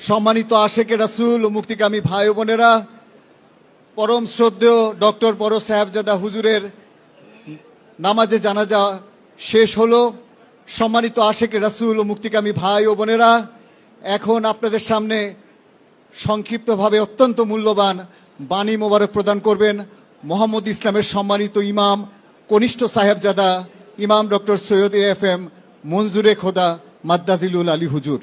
সম্মানিত আশেকে রাসুল ও মুক্তিকামী ভাই বোনেরা, পরম শ্রদ্ধেয় ডক্টর পর সাহেবজাদা হুজুরের নামাজে জানাজা শেষ হলো। সম্মানিত আশেকে রাসুল ও মুক্তিকামী ভাই ও বোনেরা, এখন আপনাদের সামনে সংক্ষিপ্তভাবে অত্যন্ত মূল্যবান বাণী মোবারক প্রদান করবেন মোহাম্মদ ইসলামের সম্মানিত ইমাম কনিষ্ঠ সাহেবজাদা, ইমাম doctor Syed A F M Manzure Khuda মাদ্দাজিলুল Ali হুজুর।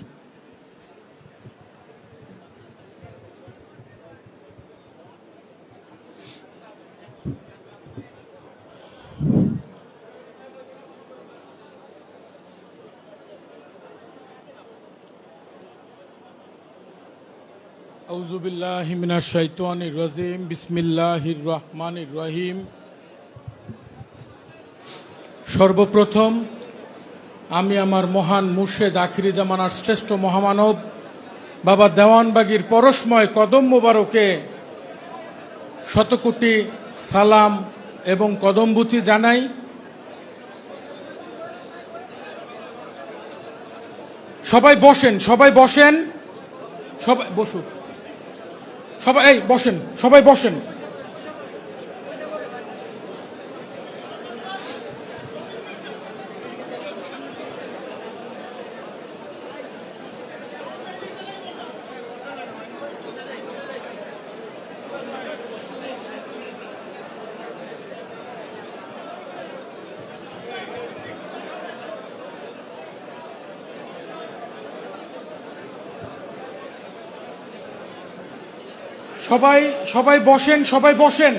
রাজিম, বিসমিল্লাহির রহমানির রহিম। সর্বপ্রথম আমি আমার মহান মুর্শেদ আখিরি জামানার শ্রেষ্ঠ মহামানব, বাবা দেওয়ানবাগির পরশময় কদম মোবারকে শতকোটি সালাম এবং কদমবুচি জানাই। সবাই বসেন সবাই বসেন। সবাই বসুন সবাই এই বসেন সবাই বসেন। সবাই সবাই বসেন সবাই বসেন।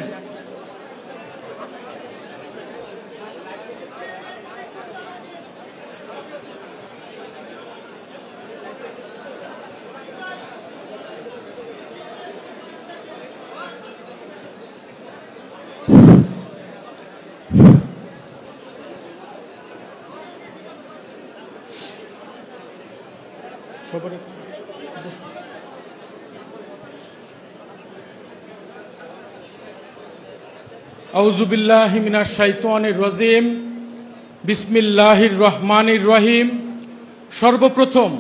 সবাই আউজুবিল্লাহ মিনাশ শাইতানির রাজিম। বিসমিল্লাহির রহমানির রহিম। সর্বপ্রথম,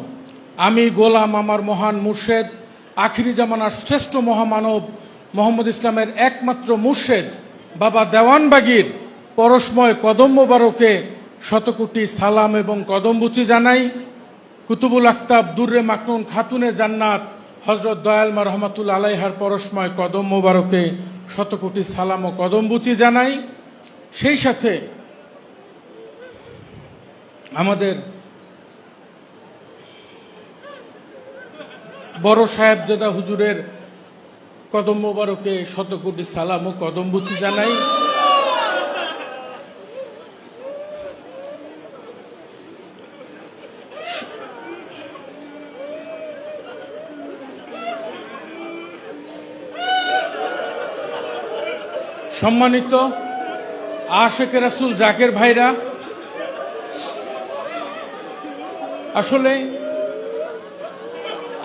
আমি গোলাম আমার মহান মুর্শেদ, আখিরি জামানার শ্রেষ্ঠ মহামানব মোহাম্মদ ইসলামের একমাত্র মুর্শেদ, বাবা দেওয়ানবাগির পরশময় কদম মোবারকে শতকোটি সালাম এবং কদমবুচি জানাই। কুতুবুল আক্তাব দুর্রে মাকনুন খাতুনে জান্নাত হজরত দয়ালমা রহমাতুল আলাইহার পরশময় কদম মোবারকে শতকোটি সালাম ও কদমবুতি জানাই। সেই সাথে আমাদের বড় সাহেবজাদা হুজুরের কদম শতকোটি সালাম ও কদমবুতি জানাই। সম্মানিত আশেকে রাসুল জাকের ভাইরা, আসলে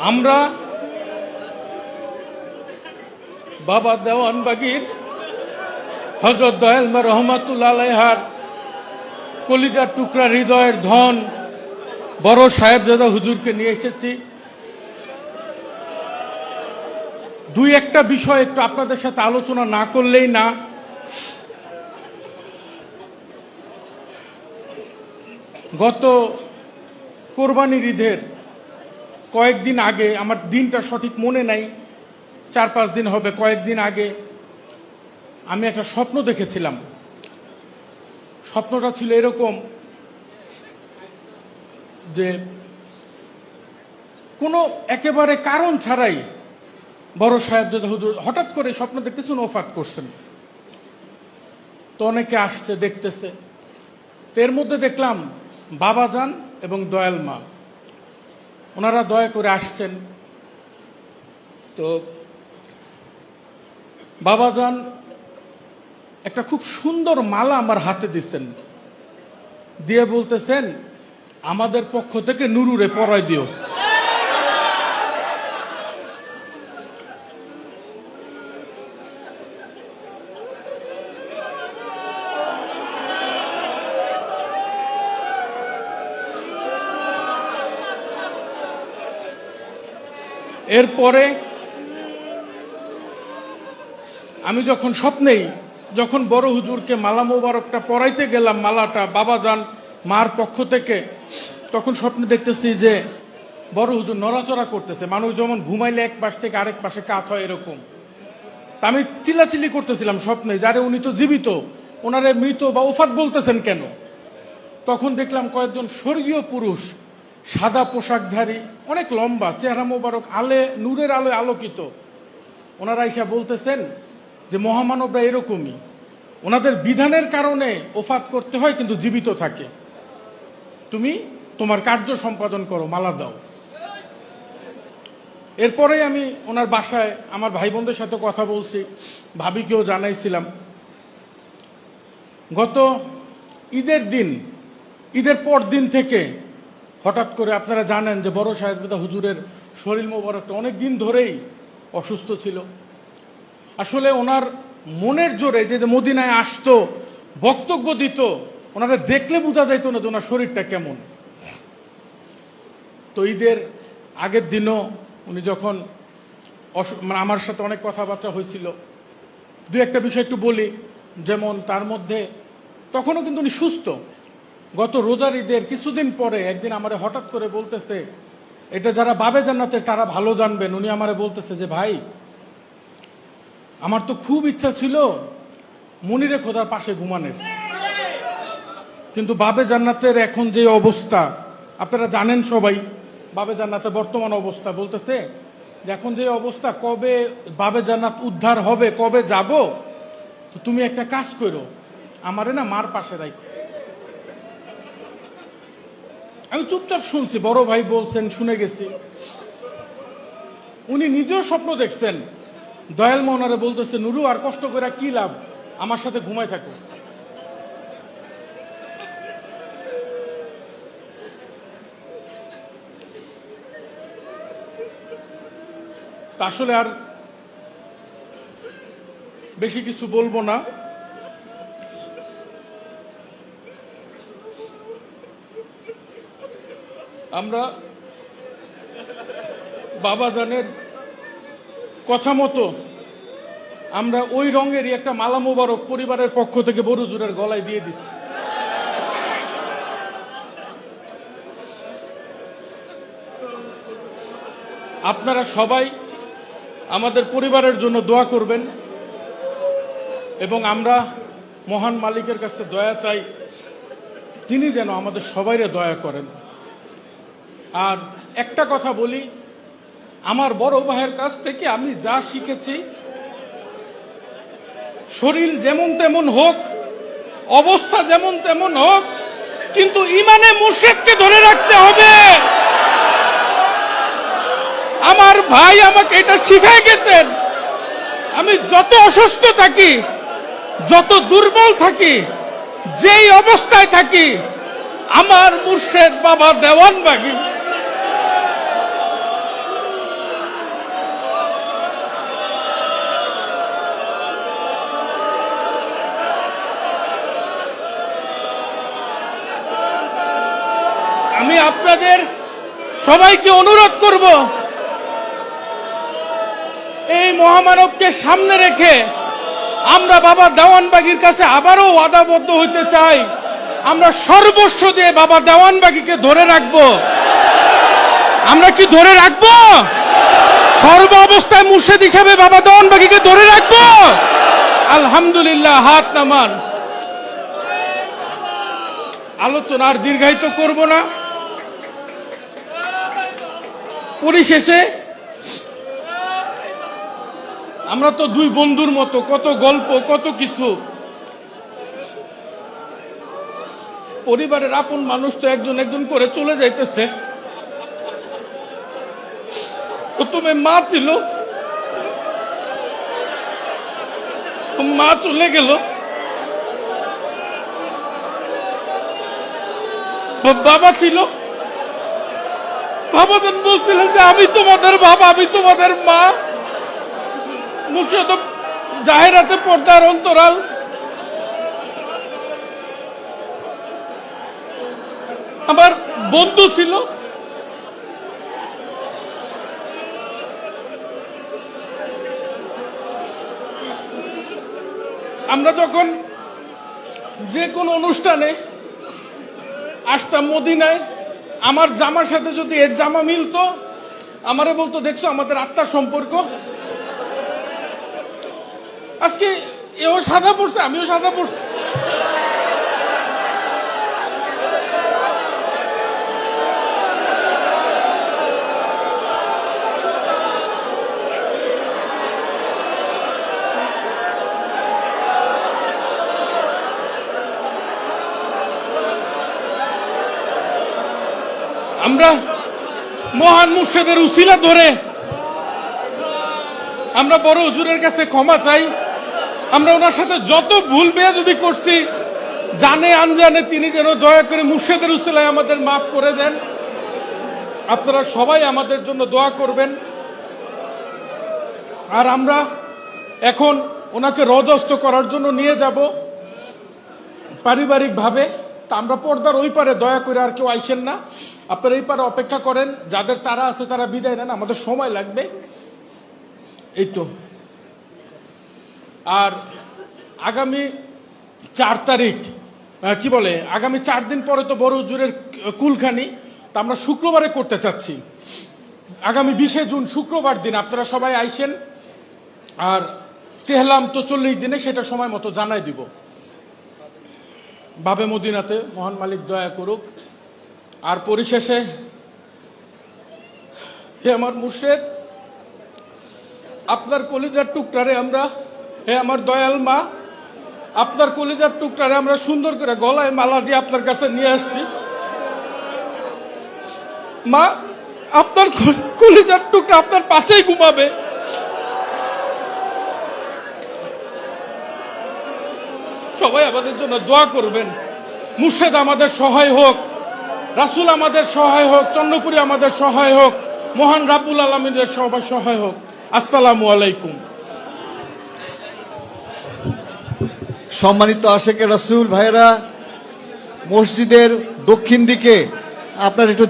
আমরা বাবা দেওয়ানবাগির হজরত দয়ালমা রহমাতুল্লা আলাইহার কলিজার টুকরা হৃদয়ের ধন বড় সাহেবজাদা হুজুরকে নিয়ে এসেছি। দুই একটা বিষয় একটু আপনাদের সাথে আলোচনা না করলেই না গত কোরবানির ঈদের কয়েকদিন আগে, আমার দিনটা সঠিক মনে নাই, চার পাঁচ দিন হবে, কয়েকদিন আগে আমি একটা স্বপ্ন দেখেছিলাম। স্বপ্নটা ছিল এরকম যে কোনো একেবারে কারণ ছাড়াই বড় সাহেব যদি হুজুর হঠাৎ করে স্বপ্ন দেখতেছেন, ওফাত করছেন। তো অনেকে আসছে, দেখতেছে। তো এর মধ্যে দেখলাম বাবাজান এবং দয়াল মা। ওনারা দয়া করে আসছেন। তো বাবা যান, একটা খুব সুন্দর মালা আমার হাতে দিচ্ছেন দিয়ে বলতেছেন, আমাদের পক্ষ থেকে নুরুরে পড়াই দিও। এরপরে আমি যখন স্বপ্নেই, যখন বড় হুজুরকে মালা মোবারকটা পরাইতে গেলাম, মালাটা, বাবা যান, মার পক্ষ থেকে, তখন স্বপ্নে দেখতেছি যে বড় হুজুর নড়াচড়া করতেছে। মানুষ যেমন ঘুমাইলে এক পাশ থেকে আরেক পাশে কাত হয় এরকম। তা আমি চিলাচিলি করতেছিলাম স্বপ্নে, যারে উনি তো জীবিত, ওনারে মৃত বা ওফাত বলতেছেন কেন? তখন দেখলাম কয়েকজন স্বর্গীয় পুরুষ সাদা পোশাকধারী, অনেক লম্বা, চেহারা মোবারক, আলে, নূরের আলোয় আলোকিত। ওনারা এসে বলতেছেন যে, মহামানবরা এরকমই। ওনাদের বিধানের কারণে ওফাত করতে হয়, কিন্তু জীবিত থাকে। তুমি তোমার কার্য সম্পাদন করো, মালা দাও। এরপরে আমি ওনার বাসায় আমার ভাই বোনদের সাথে কথা বলছি, ভাবিকেও জানাইছিলাম। গত ঈদের দিন, ঈদের পর দিন থেকে হঠাৎ করে আপনারা জানেন যে বড় সাহেবদা হুজুরের শরীর মোবারকটা অনেক দিন ধরেই অসুস্থ ছিল। আসলে ওনার মনের জোরে যে মদিনায় আসতো, বক্তব্য দিত, ওনারা দেখলে বোঝা যাইতো না যে ওনার শরীরটা কেমন। তো ঈদের আগের দিনও উনি যখন মানে আমার সাথে অনেক কথাবার্তা হয়েছিল। দু একটা বিষয় একটু বলি। যেমন তার মধ্যে তখনও কিন্তু উনি সুস্থ। গত রোজার ঈদের কিছুদিন পরে একদিন আমারে হঠাৎ করে বলতেছে, এটা যারা বাবে জান্নাতে তারা ভালো জানবেন। উনি আমারে বলতেছে যে, ভাই, আমার তো খুব ইচ্ছা ছিল মনিরে খোদার পাশে ঘুমানের। কিন্তু বাবে জান্নাতের এখন যে অবস্থা, আপনারা জানেন সবাই, বাবে জান্নাতের বর্তমান অবস্থা বলতেছে যে, এখন যে অবস্থা, কবে বাবে জান্নাত উদ্ধার হবে, কবে যাব? তো তুমি একটা কাজ করো, আমারে না মার পাশে রাখো। আমি চুপচাপ শুনছি, বড় ভাই বলছেন, শুনে গেছি। উনি নিজেও স্বপ্ন দেখছেন। দয়াল মোহনারে বলতেছে, নুরু, আর কষ্ট করে কি লাভ? আমার সাথে ঘুমাই থাকো। আসলে আর বেশি কিছু বলব না। আমরা বাবা জানের কথা মতো আমরা ওই রঙেরই একটা মালা মোবারক পরিবারের পক্ষ থেকে বড়জুরের গলায় দিয়ে দিচ্ছি আপনারা সবাই আমাদের পরিবারের জন্য দোয়া করবেন এবং আমরা মহান মালিকের কাছে দয়া চাই, তিনি যেন আমাদের সবাইরে দয়া করেন। আর একটা কথা বলি, আমার বড় ভাইয়ের কাছ থেকে আমি যা শিখেছি, শরীর যেমন তেমন হোক, অবস্থা যেমন তেমন হোক, কিন্তু ইমানে মুর্শেদকে ধরে রাখতে হবে। আমার ভাই আমাকে এটা শিখাই গেছেন, আমি যত অসুস্থ থাকি, যত দুর্বল থাকি, যেই অবস্থায় থাকি, আমার মুর্শেদ বাবা দেওয়ান বাগি আপনাদের সবাইকে অনুরোধ করব, এই মহামানবকে সামনে রেখে আমরা বাবা দেওয়ানবাগির কাছে আবারও ওয়াদাবদ্ধ হইতে চাই। আমরা সর্বস্ব দিয়ে বাবা দেওয়ানবাগিকে ধরে রাখব। আমরা কি ধরে রাখব? সর্ব অবস্থায় মুর্শেদ হিসাবে বাবা দেওয়ানবাগিকে ধরে রাখব? আলহামদুলিল্লাহ, হাত নামান। আলোচনা আর দীর্ঘায়িত করব না। পরিশেষে আমরা তো দুই বন্ধুর মতো, কত গল্প, কত কিছু। পরিবারের আপন মানুষ তো একজন একজন করে চলে যাইতেছে। প্রথমে মা ছিল। মা চলে গেল। বাবা ছিল। আমাদের বলছিলেন যে আমি তোমাদের বাবা, আমি তোমাদের মা। মুর্শিদ জাহেরাতে পর্দার অন্তরাল। আমার বন্ধু ছিল। আমরা যখন যে কোনো অনুষ্ঠানে আসতাম মদিনায় আমার জামার সাথে যদি এর জামা মিলতো, আমারে বলতো, দেখছ, আমাদের আত্মার সম্পর্ক? আজকে এও সাদা পড়ছে আমিও সাদা পড়ছি আমরা মহান মুর্শেদের উসিলা ধরে আমরা বড় হুজুরের কাছে ক্ষমা চাই। আমরা ওনার সাথে যত ভুল বেয়াদবি করছি, জানে আনজানে তিনি যেন দয়া করে মুর্শেদের উসিলায় আমাদের মাফ করে দেন। আপনারা সবাই আমাদের জন্য দোয়া করবেন। আর আমরা এখন ওনাকে রজস্ত করার জন্য নিয়ে যাব পারিবারিকভাবে। তা আমরা পর্দার ওই পারে দয়া করে আর কেউ আইসেন না। আপনারা এই পারে অপেক্ষা করেন, যাদের তারা আছে তারা বিদায় নেন, আমাদের সময় লাগবে। এই তো। আর আগামী চার তারিখ কি বলে, আগামী চার দিন পরে তো বড় হুজুরের কুলখানি, তা আমরা শুক্রবারে করতে চাচ্ছি। আগামী বিশে জুন, শুক্রবার দিন আপনারা সবাই আইসেন। আর চেহলাম তো চল্লিশ দিনে সেটা সময় মতো জানাই দিব। বাবে মদিনাতে মহান মালিক দয়া করুক। আর পরিশেষে, হে আমার মুর্শেদ, আপনার কলিজার টুকটারে আমরা, হে আমার দয়াল মা, আপনার কলিজার টুকটারে আমরা সুন্দর করে গলায় মালা দিয়ে আপনার কাছে নিয়ে আসছি। মা, আপনার কলিজার টুকরা আপনার পাশেই ঘুমাবে। সবাই আমাদের জন্য দোয়া করবেন। মুর্শেদ আমাদের সহায় হোক, রাসুল আমাদের সহায় হোক, চন্দ্রপুরি আমাদের সহায় হোক, মহান রাবুল আলমীদের সবাই সহায় হোক। আসসালামু আলাইকুম। সম্মানিত আশেকে রাসূল ভাইরা মসজিদের দক্ষিণ দিকে আপনার একটু